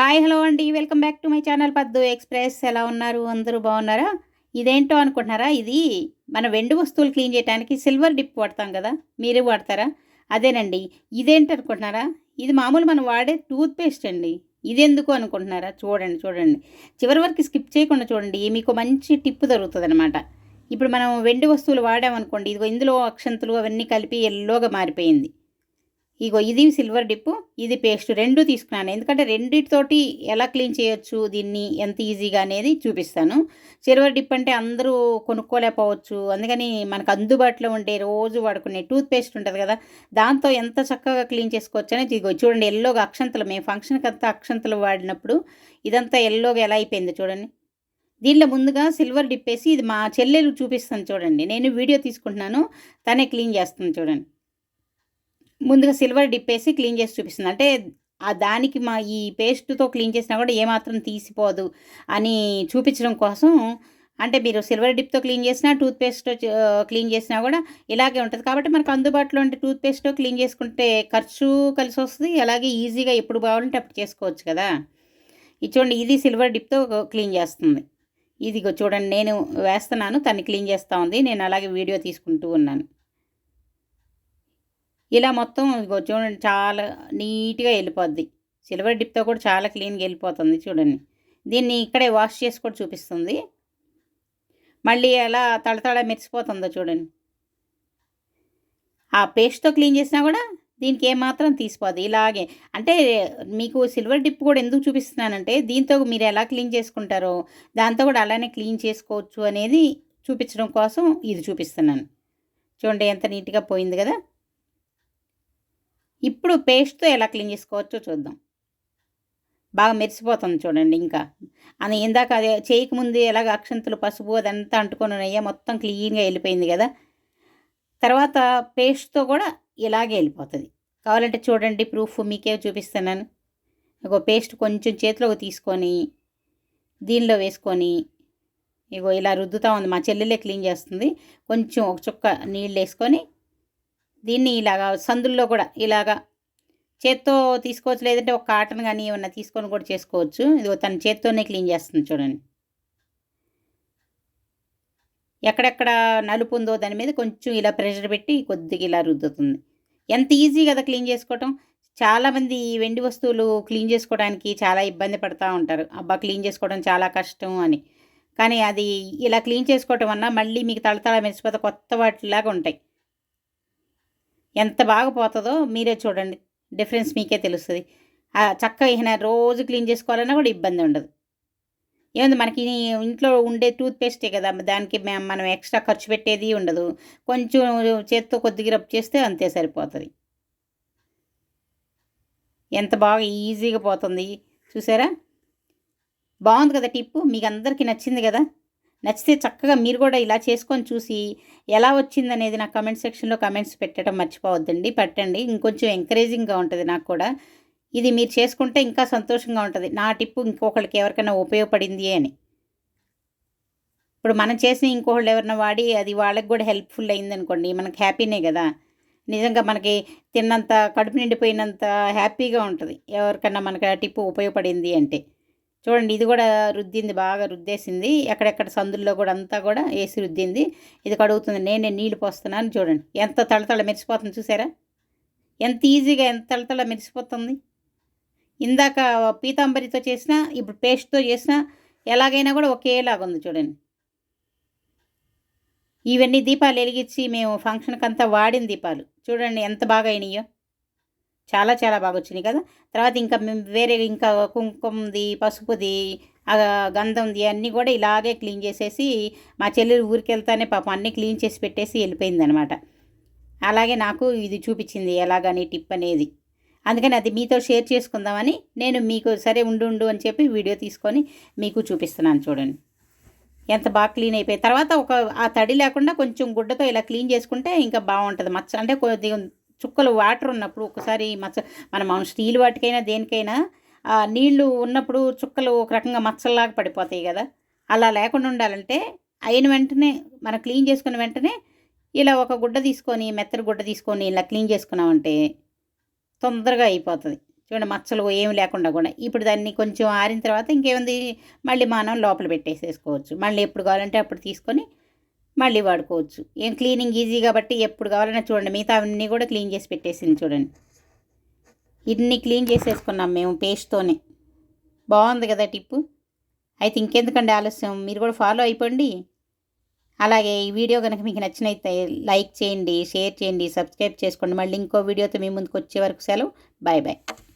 Hi hello అండి. Welcome back to my channel Paddu express. ఎలా ఉన్నారు? అందరూ బాగున్నారా? ఇదేంటో అనుకుంటున్నారా? ఇది మన వెండి వస్తువులు క్లీన్ చేయడానికి సిల్వర్ డిప్ వాడతాం కదా మీరే వాడతారా? అదేనండి. ఇదేంటి అనుకుంటున్నారా? ఇది మామూలు మనం వాడే టూత్పేస్ట్ అండి. ఇది ఎందుకు అనుకుంటున్నారా? చూడండి చూడండి. చివరి వరకు స్కిప్ చేయకుండా చూడండి. మీకు మంచి టిప్ దొరుకుతుంది అనమాట ఇప్పుడు మనం వెండి వస్తువులు వాడామనుకోండి ఇదిగో ఇందులో అక్షంతులు అవన్నీ కలిపి ఎల్లోగా మారిపోయింది. ఇగో ఇది సిల్వర్ డిప్పు ఇది పేస్ట్ రెండు తీసుకున్నాను. ఎందుకంటే రెండిటితోటి ఎలా క్లీన్ చేయొచ్చు దీన్ని ఎంత ఈజీగా అనేది చూపిస్తాను. సిల్వర్ డిప్ అంటే అందరూ కొనుక్కోలేకపోవచ్చు. అందుకని మనకు అందుబాటులో ఉండే రోజు వాడుకునే టూత్ పేస్ట్ ఉంటుంది కదా దాంతో ఎంత చక్కగా క్లీన్ చేసుకోవచ్చు అనేది ఇగో చూడండి ఎల్లోగా అక్షంతలు మేము ఫంక్షన్కి అంతా అక్షంతలు వాడినప్పుడు ఇదంతా ఎల్లోగా ఎలా అయిపోయింది చూడండి. దీనిలో ముందుగా సిల్వర్ డిప్పేసి ఇది మా చెల్లెలు చూపిస్తాను చూడండి. నేను వీడియో తీసుకుంటున్నాను తనే క్లీన్ చేస్తుంది చూడండి. ముందుగా సిల్వర్ డిప్ వేసి క్లీన్ చేసి చూపిస్తుంది. అంటే ఆ దానికి మా ఈ పేస్ట్తో క్లీన్ చేసినా కూడా ఏమాత్రం తీసిపోదు అని చూపించడం కోసం అంటే మీరు సిల్వర్ డిప్తో క్లీన్ చేసినా టూత్పేస్ట్ క్లీన్ చేసినా కూడా ఇలాగే ఉంటుంది. కాబట్టి మనకు అందుబాటులో ఉంటే టూత్పేస్ట్ క్లీన్ చేసుకుంటే ఖర్చు కలిసి వస్తుంది. అలాగే ఈజీగా ఎప్పుడు బాగుంటే అప్పుడు చేసుకోవచ్చు కదా. ఇది చూడండి ఇది సిల్వర్ డిప్తో క్లీన్ చేస్తుంది. ఇదిగో చూడండి నేను వేస్తున్నాను తను క్లీన్ చేస్తూ ఉంది. నేను అలాగే వీడియో తీసుకుంటూ ఉన్నాను. ఇలా మొత్తం చూడండి చాలా నీట్గా వెళ్ళిపోద్ది. సిల్వర్ డిప్తో కూడా చాలా క్లీన్గా వెళ్ళిపోతుంది చూడండి. దీన్ని ఇక్కడే వాష్ చేసి కూడా చూపిస్తుంది. మళ్ళీ ఎలా తడతడ మెరిసిపోతుందో చూడండి. ఆ పేస్ట్తో క్లీన్ చేసినా కూడా దీనికి ఏమాత్రం తీసిపోదు. ఇలాగే అంటే మీకు సిల్వర్ డిప్ కూడా ఎందుకు చూపిస్తున్నానంటే దీంతో మీరు ఎలా క్లీన్ చేసుకుంటారో దాంతో కూడా అలానే క్లీన్ చేసుకోవచ్చు అనేది చూపించడం కోసం ఇది చూపిస్తున్నాను. చూడండి ఎంత నీట్గా పోయింది కదా. ఇప్పుడు పేస్ట్తో ఎలా క్లీన్ చేసుకోవచ్చో చూద్దాం. బాగా మెరిసిపోతుంది చూడండి ఇంకా. అని ఇందాక అదే చేయకముందు ఎలాగ అక్షంతులు పసుపు అదంతా అంటుకొని ఉన్నాయో మొత్తం క్లీన్గా వెళ్ళిపోయింది కదా. తర్వాత పేస్ట్తో కూడా ఇలాగే వెళ్ళిపోతుంది. కావాలంటే చూడండి ప్రూఫ్ మీకే చూపిస్తున్నాను. ఇగో పేస్ట్ కొంచెం చేతిలోకి తీసుకొని దీనిలో వేసుకొని ఇగో ఇలా రుద్దుతూ ఉంది. మా చెల్లెలే క్లీన్ చేస్తుంది. కొంచెం ఒక చుక్క నీళ్ళు వేసుకొని దీన్ని ఇలాగా సందుల్లో కూడా ఇలాగా చేత్తో తీసుకోవచ్చు లేదంటే ఒక కాటన్ కానీ ఏమన్నా తీసుకొని కూడా చేసుకోవచ్చు. ఇది తన చేత్తోనే క్లీన్ చేస్తుంది చూడండి. ఎక్కడెక్కడ నలుపు ఉందో దాని మీద కొంచెం ఇలా ప్రెషర్ పెట్టి కొద్దిగా ఇలా రుద్దుతుంది. ఎంత ఈజీ కదా క్లీన్ చేసుకోవటం. చాలామంది వెండి వస్తువులు క్లీన్ చేసుకోవడానికి చాలా ఇబ్బంది పడుతూ ఉంటారు. అబ్బా క్లీన్ చేసుకోవడం చాలా కష్టం అని. కానీ అది ఇలా క్లీన్ చేసుకోవటం వల్ల మళ్ళీ మీకు తళతళ మెరిసిపోతే కొత్త వాటిలాగా ఉంటాయి. ఎంత బాగా పోతుందో మీరే చూడండి. డిఫరెన్స్ మీకే తెలుస్తుంది. చక్కగా అయినా రోజు క్లీన్ చేసుకోవాలన్నా కూడా ఇబ్బంది ఉండదు. ఏముంది మనకి ఇంట్లో ఉండే టూత్పేస్టే కదా దానికి మనం ఎక్స్ట్రా ఖర్చు పెట్టేది ఉండదు. కొంచెం చేత్తో కొద్దిగా రబ్ చేస్తే అంతే సరిపోతుంది. ఎంత బాగా ఈజీగా పోతుంది. చూసారా? బాగుంది కదా టిప్పు. మీకు అందరికీ నచ్చింది కదా? నచ్చితే చక్కగా మీరు కూడా ఇలా చేసుకొని చూసి ఎలా వచ్చిందనేది నా కమెంట్ సెక్షన్లో కమెంట్స్ పెట్టడం మర్చిపోవద్దండి. పెట్టండి. ఇంకొంచెం ఎంకరేజింగ్గా ఉంటుంది నాకు కూడా. ఇది మీరు చేసుకుంటే ఇంకా సంతోషంగా ఉంటుంది. నా టిప్పు ఇంకొకరికి ఎవరికైనా ఉపయోగపడింది అని. ఇప్పుడు మనం చేసిన ఇంకొకళ్ళు ఎవరైనా వాడి అది వాళ్ళకి కూడా హెల్ప్ఫుల్ అయింది అనుకోండి మనకి హ్యాపీనే కదా. నిజంగా మనకి తిన్నంత కడుపు నిండిపోయినంత హ్యాపీగా ఉంటుంది. ఎవరికన్నా మనకి ఆ టిప్పు ఉపయోగపడింది అంటే. చూడండి ఇది కూడా రుద్దింది బాగా రుద్దేసింది. ఎక్కడెక్కడ సందుల్లో కూడా అంతా కూడా వేసి రుద్దింది. ఇది కడుగుతుంది నేనే నీళ్ళు పోస్తున్నాను చూడండి. ఎంత తళతళ మెరిసిపోతుంది చూసారా? ఎంత ఈజీగా ఎంత తళతళ మెరిసిపోతుంది. ఇందాక పీతాంబరితో చేసిన ఇప్పుడు పేస్ట్తో చేసిన ఎలాగైనా కూడా ఒకేలాగా ఉంది చూడండి. ఇవన్నీ దీపాలు వెలిగించి మేము ఫంక్షన్కి అంతా వాడిన దీపాలు. చూడండి ఎంత బాగా అయినాయో. చాలా చాలా బాగా వచ్చినాయి కదా. తర్వాత ఇంకా మేము వేరే ఇంకా కుంకుమది పసుపుది గంధంది అన్నీ కూడా ఇలాగే క్లీన్ చేసేసి మా చెల్లెలు ఊరికి వెళ్తానే పాపం అన్నీ క్లీన్ చేసి పెట్టేసి వెళ్ళిపోయింది అనమాట అలాగే నాకు ఇది చూపించింది ఎలాగని టిప్ అనేది. అందుకని అది మీతో షేర్ చేసుకుందామని నేను మీకు సరే ఉండు ఉండు అని చెప్పి వీడియో తీసుకొని మీకు చూపిస్తున్నాను చూడండి. ఎంత బాగా క్లీన్ అయిపోయి తర్వాత ఒక ఆ తడి లేకుండా కొంచెం గుడ్డతో ఇలా క్లీన్ చేసుకుంటే ఇంకా బాగుంటుంది. మచ్చ అంటే కొద్దిగా చుక్కలు వాటర్ ఉన్నప్పుడు ఒకసారి మచ్చ మనం స్టీల్ వాటికైనా దేనికైనా నీళ్ళు ఉన్నప్పుడు చుక్కలు ఒక రకంగా మచ్చల్లాగా పడిపోతాయి కదా. అలా లేకుండా ఉండాలంటే అయిన వెంటనే మనం క్లీన్ చేసుకున్న వెంటనే ఇలా ఒక గుడ్డ తీసుకొని మెత్తడి గుడ్డ తీసుకొని ఇలా క్లీన్ చేసుకున్నామంటే తొందరగా అయిపోతుంది. చూడండి మచ్చలు ఏమి లేకుండా కూడా. ఇప్పుడు దాన్ని కొంచెం ఆరిన తర్వాత ఇంకేముంది? మళ్ళీ మనం లోపల పెట్టేసేసుకోవచ్చు. మళ్ళీ ఎప్పుడు కావాలంటే అప్పుడు తీసుకొని మళ్ళీ వాడుకోవచ్చు. ఏం క్లీనింగ్ ఈజీ కాబట్టి ఎప్పుడు కావాలన్నా చూడండి మిగతా అన్నీ కూడా క్లీన్ చేసి పెట్టేసింది చూడండి. ఇన్ని క్లీన్ చేసేసుకున్నాం మేము పేస్ట్తోనే బాగుంది కదా టిప్పు? అయితే ఇంకెందుకండి ఆలస్యం? మీరు కూడా ఫాలో అయిపోండి. అలాగే ఈ వీడియో కనుక మీకు నచ్చినైతే లైక్ చేయండి షేర్ చేయండి సబ్స్క్రైబ్ చేసుకోండి. మళ్ళీ ఇంకో వీడియోతో మీ ముందుకు వచ్చే వరకు సెలవు. Bye bye